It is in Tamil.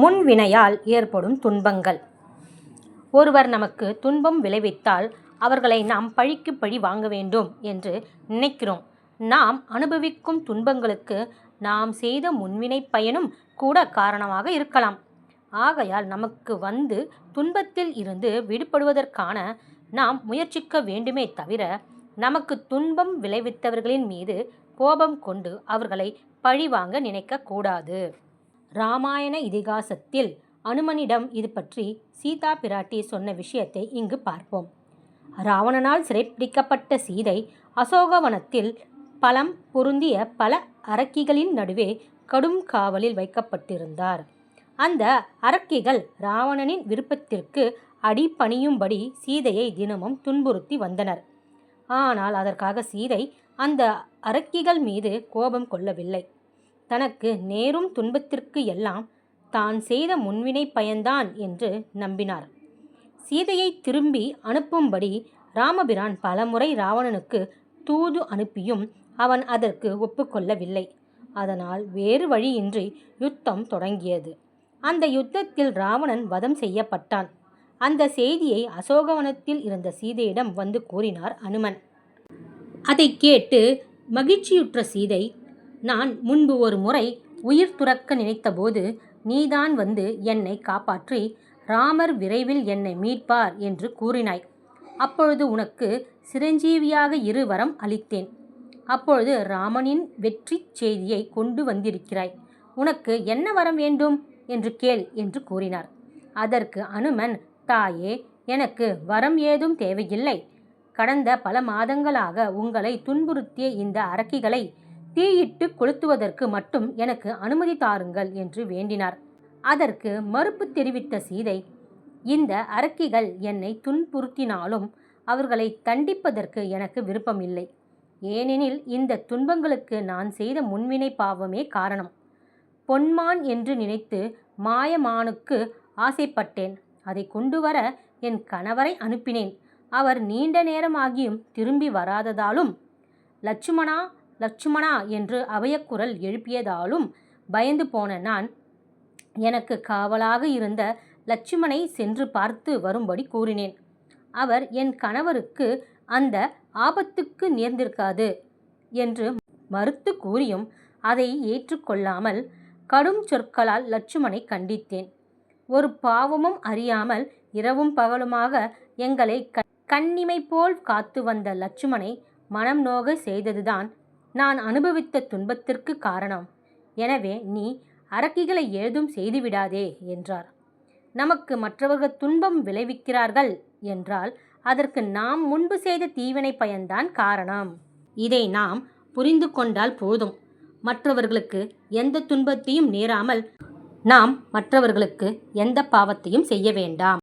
முன்வினையால் ஏற்படும் துன்பங்கள். ஒருவர் நமக்கு துன்பம் விளைவித்தால் அவர்களை நாம் பழிக்கு பழி வாங்க வேண்டும் என்று நினைக்கிறோம். நாம் அனுபவிக்கும் துன்பங்களுக்கு நாம் செய்த முன்வினை பயனும் கூட காரணமாக இருக்கலாம். ஆகையால் நமக்கு வந்து துன்பத்தில் இருந்து விடுபடுவதற்கான நாம் முயற்சிக்க வேண்டுமே தவிர நமக்கு துன்பம் விளைவித்தவர்களின் மீது கோபம் கொண்டு அவர்களை பழிவாங்க நினைக்கக்கூடாது ராமாயண இதிகாசத்தில் அனுமனிடம் இது பற்றி சீதா பிராட்டி சொன்ன விஷயத்தை இங்கு பார்ப்போம். ராவணனால் சிறைப்பிடிக்கப்பட்ட சீதை அசோகவனத்தில் பலம் பொருந்திய பல அரக்கிகளின் நடுவே கடும் காவலில் வைக்கப்பட்டிருந்தார். அந்த அரக்கிகள் ராவணனின் விருப்பத்திற்கு அடிபணியும்படி சீதையை தினமும் துன்புறுத்தி வந்தனர். ஆனால் அதற்காக சீதை அந்த அரக்கிகள் மீது கோபம் கொள்ளவில்லை. தனக்கு நேரும் துன்பத்திற்கு எல்லாம் தான் செய்த முன்வினை பயன்தான் என்று நம்பினார். சீதையை திரும்பி அனுப்பும்படி ராமபிரான் பலமுறை ராவணனுக்கு தூது அனுப்பியும் அவன் அதற்கு ஒப்புக்கொள்ளவில்லை. அதனால் வேறு வழியின்றி யுத்தம் தொடங்கியது. அந்த யுத்தத்தில் ராவணன் வதம் செய்யப்பட்டான். அந்த செய்தியை அசோகவனத்தில் இருந்த சீதையிடம் வந்து கூறினார் அனுமன். அதை கேட்டு மகிழ்ச்சியுற்ற சீதை நான் முன்பு ஒரு முறை உயிர் துறக்க நினைத்தபோது நீதான் வந்து என்னை காப்பாற்றி ராமர் விரைவில் என்னை மீட்பார் என்று கூறினாய். அப்பொழுது உனக்கு சிரஞ்சீவியாக இரு வரம் அளித்தேன். அப்பொழுது ராமனின் வெற்றி செய்தியை கொண்டு வந்திருக்கிறாய். உனக்கு என்ன வரம் வேண்டும்? என்று கேள் என்று கூறினார். அதற்கு அனுமன் தாயே எனக்கு வரம் ஏதும் தேவையில்லை. கடந்த பல மாதங்களாக உங்களை துன்புறுத்திய இந்த அரக்கிகளை தீயிட்டு கொளுத்துவதற்கு மட்டும் எனக்கு அனுமதி தாருங்கள் என்று வேண்டினார். அதற்கு மறுப்பு தெரிவித்த சீதை இந்த அரக்கிகள் என்னை துன்புறுத்தினாலும் அவர்களை தண்டிப்பதற்கு எனக்கு விருப்பமில்லை. ஏனெனில் இந்த துன்பங்களுக்கு நான் செய்த முன்வினை பாவமே காரணம். பொன்மான் என்று நினைத்து மாயமானுக்கு ஆசைப்பட்டேன். அதை கொண்டு வர என் கணவரை அனுப்பினேன். அவர் நீண்ட நேரமாகியும் திரும்பி வராததாலும் லட்சுமணா லட்சுமணா என்று அபயக்குரல் எழுப்பியதாலும் பயந்து போன நான் எனக்கு காவலாக இருந்த லட்சுமணை சென்று பார்த்து வரும்படி கூறினேன். அவர் என் கணவருக்கு அந்த ஆபத்துக்கு நேர்ந்திருக்காது என்று மறுத்து கூறியும் அதை ஏற்றுக்கொள்ளாமல் கடும் சொற்களால் லட்சுமணை கண்டித்தேன். ஒரு பாவமும் அறியாமல் இரவும் பகலுமாக எங்களை கண்ணிமை போல் காத்து வந்த லட்சுமணை மனம் நோக செய்ததுதான் நான் அனுபவித்த துன்பத்திற்கு காரணம். எனவே நீ அரக்கிகளை ஏதும் செய்துவிடாதே என்றார். நமக்கு மற்றவர்கள் துன்பம் விளைவிக்கிறார்கள் என்றால் அதற்கு நாம் முன்பு செய்த தீவினை பயன்தான் காரணம். இதை நாம் புரிந்து கொண்டால் போதும். மற்றவர்களுக்கு எந்த துன்பத்தையும் நேராமல் நாம் மற்றவர்களுக்கு எந்த பாவத்தையும் செய்ய வேண்டாம்.